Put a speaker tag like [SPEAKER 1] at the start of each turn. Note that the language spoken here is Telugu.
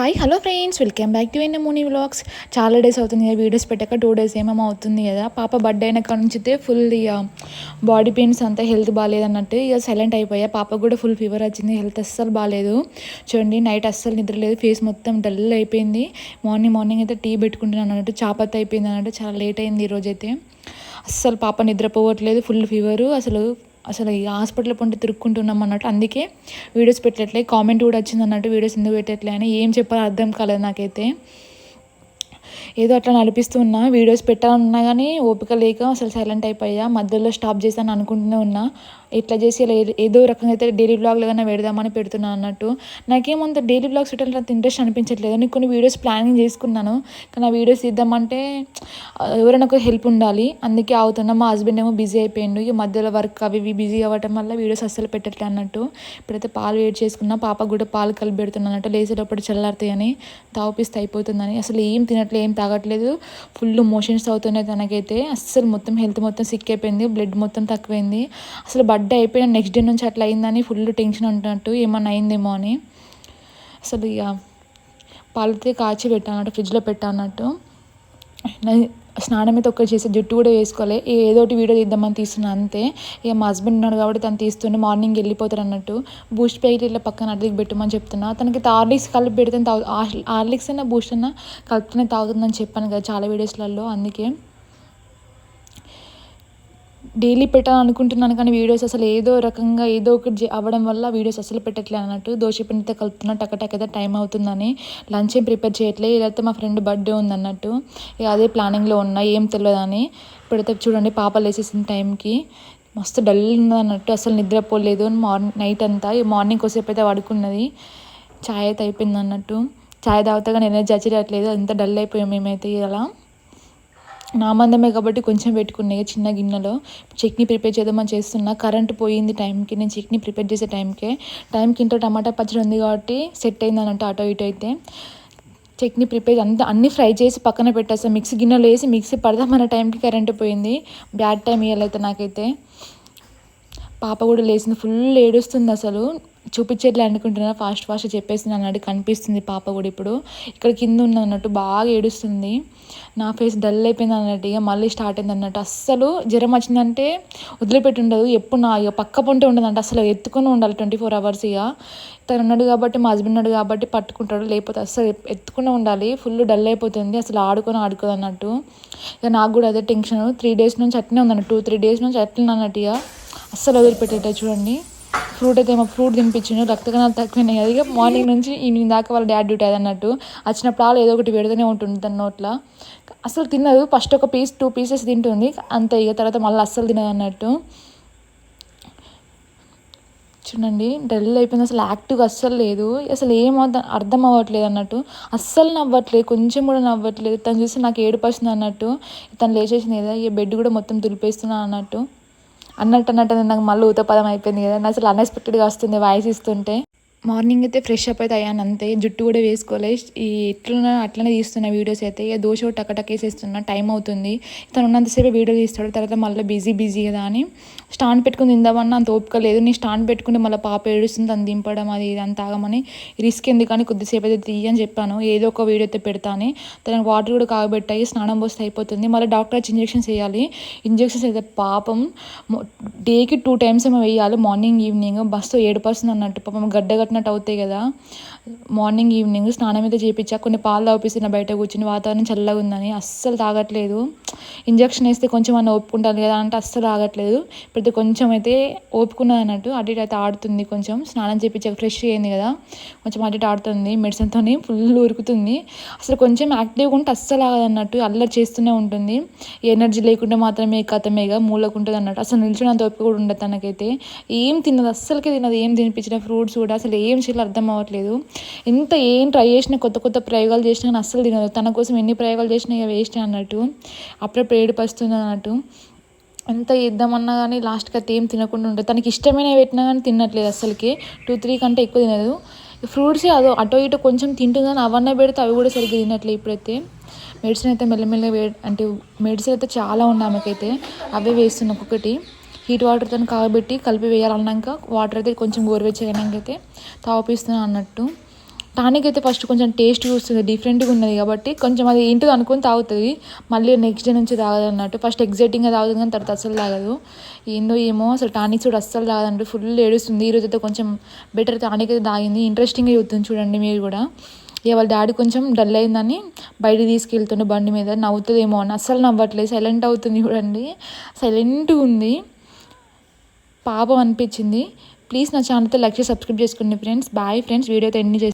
[SPEAKER 1] Hi hello friends welcome back to N Mooni vlogs చాలా డేస్ అవుతుంది కదా వీడియోస్ పెట్టాక టూ డేస్ ఏమేమో అవుతుంది కదా. పాప బర్త్డే అయిన కాడ నుంచి ఫుల్ ఇక బాడీ పెయిన్స్ అంతా హెల్త్ బాగాలేదు అన్నట్టు ఇక సైలెంట్ అయిపోయా. పాపకు కూడా ఫుల్ ఫీవర్ వచ్చింది హెల్త్ అస్సలు బాగాలేదు చూడండి నైట్ అస్సలు నిద్ర లేదు ఫేస్ మొత్తం డల్ అయిపోయింది. మార్నింగ్ మార్నింగ్ అయితే టీ పెట్టుకుంటున్నాను అన్నట్టు చాపత్త అయిపోయింది అన్నట్టు చాలా లేట్ అయింది ఈరోజు అయితే అస్సలు పాప నిద్రపోవట్లేదు ఫుల్ ఫీవరు అసలు అసలు ఈ హాస్పిటల్ పంట తిరుక్కుంటున్నాం అన్నట్టు. అందుకే వీడియోస్ పెట్టట్లే కామెంట్ కూడా వచ్చింది అన్నట్టు వీడియోస్ ఎందుకు పెట్టట్లే అని ఏం చెప్పాలో అర్థం కాలేదు నాకైతే. ఏదో అట్లా నడిపిస్తూ ఉన్నా వీడియోస్ పెట్టాలన్నా కానీ ఓపిక లేక అసలు సైలెంట్ అయిపోయా మధ్యలో స్టాప్ చేశాను అనుకుంటూనే ఉన్నా. ఇట్లా చేసి ఇలా ఏదో- రకంగా అయితే డైలీ బ్లాగ్లో కానీ పెడదామని పెడుతున్నాను అన్నట్టు. నాకేమంత డైలీ బ్లాగ్స్ పెట్టాలంటే అంత ఇంట్రెస్ట్ అనిపించట్లేదు. నేను కొన్ని వీడియోస్ ప్లానింగ్ చేసుకున్నాను. కానీ ఆ వీడియోస్ ఇద్దామంటే ఎవరైనా ఒక హెల్ప్ ఉండాలి. అందుకే అవుతున్నా మా హస్బెండ్ ఏమో బిజీ అయిపోయిండు. ఈ మధ్యలో వర్క్ అవి ఇవి బిజీ అవ్వటం వల్ల వీడియోస్ అస్సలు పెట్టట్లే అన్నట్టు. ఇప్పుడైతే పాలు వేడి చేసుకున్నా. పాప కూడా పాలు కలిపి పెడుతున్నాను అన్నట్టు. లేచేటప్పుడు చల్లారుతాయని తాపిస్తే అయిపోతుందని. అసలు ఏం తినట్లేదు ఏం తాగట్లేదు. ఫుల్ మోషన్స్ అవుతున్నాయి తనకైతే. అస్సలు మొత్తం హెల్త్ మొత్తం సిక్ అయిపోయింది. బ్లడ్ మొత్తం తక్కువైంది. అసలు బర్త్డే అయిపోయిన నెక్స్ట్ డే నుంచి అట్లా అయిందని ఫుల్ టెన్షన్ ఉంటున్నట్టు ఏమన్నా అయిందేమో అని. అసలు ఇక పాలతే కాచి పెట్టానట్టు ఫ్రిడ్జ్లో పెట్టానట్టు అన్నట్టు. స్నానం అయితే ఒక్కటి చేసే జుట్టు కూడా వేసుకోలే. ఏదో ఒకటి వీడియో తీద్దామని తీస్తున్నా అంతే. ఇక మా హస్బెండ్ ఉన్నాడు కాబట్టి తను తీస్తుండే మార్నింగ్ వెళ్ళిపోతారు అన్నట్టు. బూస్ట్ ప్యాకెట్ ఇట్లా పక్కన అడ్లికి పెట్టమని చెప్తున్నా. తనకి హార్లిక్స్ కలిపి పెడితే తాగు హార్లిక్స్ అయినా బూస్ట్ అయినా కలిపితేనే తాగుతుందని చెప్పాను కదా చాలా వీడియోస్లలో అందుకే. డైలీ పెట్టాలనుకుంటున్నాను కానీ వీడియోస్ అసలు ఏదో రకంగా ఏదో ఒకటి అవ్వడం వల్ల వీడియోస్ అసలు పెట్టట్లేదు అన్నట్టు దోశ పిండితో కలుపుతున్నా టకటక్ అయితే టైం అవుతుందని లంచ్ ఏం ప్రిపేర్ చేయట్లేదు ఇదైతే మా ఫ్రెండ్ బర్త్డే ఉందన్నట్టు ఇక అదే ప్లానింగ్లో ఉన్నా ఏం తెలియదని ఇప్పుడైతే చూడండి పాప లేసేసిన టైంకి మస్తు డల్ ఉంది అన్నట్టు అసలు నిద్రపోలేదు మార్నింగ్ నైట్ అంతా మార్నింగ్ కోసేపు అయితే పడుకున్నది ఛాయ్ అయితే అయిపోయింది అన్నట్టు ఛాయ్ తాగుతాగా నేను ఎనర్జీ వచ్చేయట్లేదు అంత డల్ అయిపోయాం మేమైతే ఇలా నా మందమే కాబట్టి కొంచెం పెట్టుకున్నాయి చిన్న గిన్నెలో చట్నీ ప్రిపేర్ చేద్దామని చేస్తున్నా. కరెంట్ పోయింది టైంకి. నేను చట్నీ ప్రిపేర్ చేసే టైంకే. టైంకి ఇంట్లో టమాటా పచ్చడి ఉంది కాబట్టి సెట్ అయింది అన్నట్టు అటో ఇటో అయితే. చట్నీ ప్రిపేర్ అంతా అన్ని ఫ్రై చేసి పక్కన పెట్టేస్తాను మిక్సీ గిన్నెలో వేసి మిక్సీ పడదామన్న టైంకి కరెంట్ పోయింది. బ్యాడ్ టైం ఇవ్వాలైతే నాకైతే. పాప కూడా లేచింది. ఫుల్ ఏడుస్తుంది అసలు. చూపించేట్లే అనుకుంటున్నా. ఫాస్ట్ ఫాస్ట్ చెప్పేస్తుంది అన్నట్టు కనిపిస్తుంది పాప కూడా ఇప్పుడు. ఇక్కడ కింద ఉన్న అన్నట్టు బాగా ఏడుస్తుంది. నా ఫేస్ డల్ అయిపోయింది అన్నట్టు. ఇక మళ్ళీ స్టార్ట్ అయింది అన్నట్టు. అస్సలు జ్వరం వచ్చిందంటే వదిలిపెట్టి ఉండదు. ఎప్పుడు నా ఇక పక్క పొంటే ఉండదంట. అసలు ఎత్తుకొని ఉండాలి ట్వంటీ ఫోర్ అవర్స్ ఇక. తను ఉన్నాడు కాబట్టి మా హస్బెండ్ ఉన్నాడు కాబట్టి పట్టుకుంటాడు. లేకపోతే అస్సలు ఎత్తుకునే ఉండాలి. ఫుల్ డల్ అయిపోతుంది. అసలు ఆడుకొని ఆడుకోదు అన్నట్టు. ఇక నాకు కూడా అదే టెన్షన్. త్రీ డేస్ నుంచి అట్లనే ఉందన్నట్టు. టూ త్రీ డేస్ నుంచి అట్లనే అన్నట్టు ఇక. అస్సలు వదిలిపెట్టేట చూడండి. ఫ్రూట్ అయితే ఏమో ఫ్రూట్ తినిపించిండు రక్తకణాలు తక్కువైనాయి. కదా ఇక మార్నింగ్ నుంచి ఈవినింగ్ దాకా వాళ్ళ డాడ్ డ్యూటీ అన్నట్టు వచ్చినప్పుడు వాళ్ళు ఏదో ఒకటి పెడుతూనే ఉంటుంది తన నోట్లో. అసలు తినదు. ఫస్ట్ ఒక పీస్ టూ పీసెస్ తింటుంది. అంతే ఇక తర్వాత మళ్ళీ అస్సలు తినదు అన్నట్టు. చూడండి డల్ అయిపోయింది. అసలు యాక్టివ్గా అస్సలు లేదు. అసలు ఏం అర్థం అవ్వట్లేదు అన్నట్టు. అస్సలు నవ్వట్లేదు. కొంచెం కూడా నవ్వట్లేదు. తను చూసి నాకు ఏడు వస్తుంది అన్నట్టు. తను లేచేసింది కదా ఈ బెడ్ కూడా మొత్తం దులిపేస్తున్నా అన్నట్టు. అన్నట్టు అన్నట్టు నాకు మళ్ళీ ఊతపదం అయిపోయింది కదా. అసలు అన్ఎక్స్పెక్టెడ్గా వస్తుంది వాయిస్ ఇస్తుంటే. మార్నింగ్ అయితే ఫ్రెష్ అప్ అయితే అయ్యాను అంతే. జుట్టు కూడా వేసుకోలే. ఈ ఎట్లున్నా అట్లనే తీస్తున్న వీడియోస్ అయితే. ఇక దోశ కూడా వేసేస్తున్నా టైం అవుతుంది. తను ఉన్నంతసేపు వీడియో తీస్తాడు. తర్వాత మళ్ళీ బిజీ బిజీ కదా అని. స్టాండ్ పెట్టుకుని తిందామన్నా అంత ఓపిక లేదు. నీ స్టాండ్ పెట్టుకుని మళ్ళీ పాప ఏడుస్తుంది తను దింపడం అది ఇది అంత ఆగమని రిస్క్ ఎందుకని కొద్దిసేపు అయితే తీయని చెప్పాను. ఏదో ఒక వీడియో అయితే పెడతాను. తనకి వాటర్ కూడా కాగబెట్టాయి స్నానం పోస్తే అయిపోతుంది. మళ్ళీ డాక్టర్ వచ్చి ఇంజెక్షన్స్ వేయాలి. ఇంజెక్షన్స్ అయితే పాపం డేకి టూ టైమ్స్ ఏమో వేయాలి. మార్నింగ్ ఈవినింగ్ బస్సు ఏడు పర్సెంట్ అన్నట్టు. పాపం గడ్డ కట్టినట్టు అవుతాయి కదా. మార్నింగ్ ఈవినింగ్ స్నానం అయితే చేయించా కొన్ని పాలు తాపిస్తున్న బయట కూర్చుని. వాతావరణం చల్లగా ఉందని అస్సలు తాగట్లేదు. ఇంజక్షన్ వేస్తే కొంచెం అన్న ఒప్పుకుంటాను కదా అంటే అస్సలు తాగట్లేదు. ఇప్పుడు కొంచెం అయితే ఓపుకున్నది అన్నట్టు అటు ఇటు అయితే ఆడుతుంది కొంచెం. స్నానం చేయించాక ఫ్రెష్ అయింది కదా. కొంచెం అటు ఇటు ఆడుతుంది మెడిసిన్తో ఫుల్ ఉరుకుతుంది. అసలు కొంచెం యాక్టివ్గా ఉంటే అస్సలు ఆగదన్నట్టు అల్లరి చేస్తూనే ఉంటుంది. ఎనర్జీ లేకుండా మాత్రమే కథమేగా మూలకుంటుంది అన్నట్టు. అసలు నిల్చున్నంత ఓపిక కూడా ఉండదు తనకైతే. ఏం తినదు అస్సలకే తినదు ఏం తినిపించిన ఫ్రూట్స్ కూడా అసలు ఏం చేయాలో అర్థం అవ్వట్లేదు. ఎంత ఏం ట్రై చేసినా కొత్త కొత్త ప్రయోగాలు చేసినా కానీ అస్సలు తినదు. తన కోసం ఎన్ని ప్రయోగాలు చేసినా ఇక వేస్ట్ అన్నట్టు. అప్పుడప్పుడు ఏడుపరుస్తుంది అన్నట్టు. ఎంత ఇద్దామన్నా కానీ లాస్ట్కి అయితే ఏం తినకుండా ఉంటుంది తనకి ఇష్టమైన పెట్టినా కానీ తినట్లేదు అసలుకి టూ త్రీ కంటే ఎక్కువ తినదు. ఫ్రూట్స్ అదో అటో ఇటో కొంచెం తింటుందని అవన్నీ పెడితే అవి కూడా సరిగ్గా తినట్లేదు ఇప్పుడైతే. మెడిసిన్ అయితే మెల్లమెల్లగా వే అంటే మెడిసిన్ అయితే చాలా ఉన్నాయి ఆమెకైతే. అవే వేస్తున్నాం ఒక్కొక్కటి. హీట్ వాటర్తో కాగబెట్టి కలిపి వేయాలన్నాక వాటర్ అయితే కొంచెం గోరువెచ్చగానాక అయితే తాపిస్తున్నాను అన్నట్టు. టానిక్ అయితే ఫస్ట్ కొంచెం టేస్ట్ చూస్తుంది డిఫరెంట్గా ఉన్నది కాబట్టి కొంచెం అది ఏంటిది అనుకుని తాగుతుంది. మళ్ళీ నెక్స్ట్ డే నుంచి తాగదు అన్నట్టు. ఫస్ట్ ఎగ్జైటింగ్గా తాగుతుంది కానీ తర్వాత అస్సలు తాగదు. ఏందో ఏమో అసలు టానిక్స్ కూడా అస్సలు తాగదంటే ఫుల్ ఏడుస్తుంది. ఈరోజు అయితే కొంచెం బెటర్ టానిక్ అయితే తాగింది. ఇంట్రెస్టింగ్గా చూస్తుంది చూడండి మీరు కూడా. ఇక వాళ్ళ డాడీ కొంచెం డల్ అయిందని బయట తీసుకెళ్తుండే బండి మీద. నవ్వుతుందేమో అని. అస్సలు నవ్వట్లేదు. సైలెంట్ అవుతుంది చూడండి. సైలెంట్గా ఉంది. పాపం అనిపించింది. ప్లీజ్ నా ఛానల్తో లైక్ చేసి సబ్స్క్రైబ్ చేసుకోండి ఫ్రెండ్స్ బాయ్ ఫ్రెండ్స్ వీడియో అయితే ఎన్ని చేసి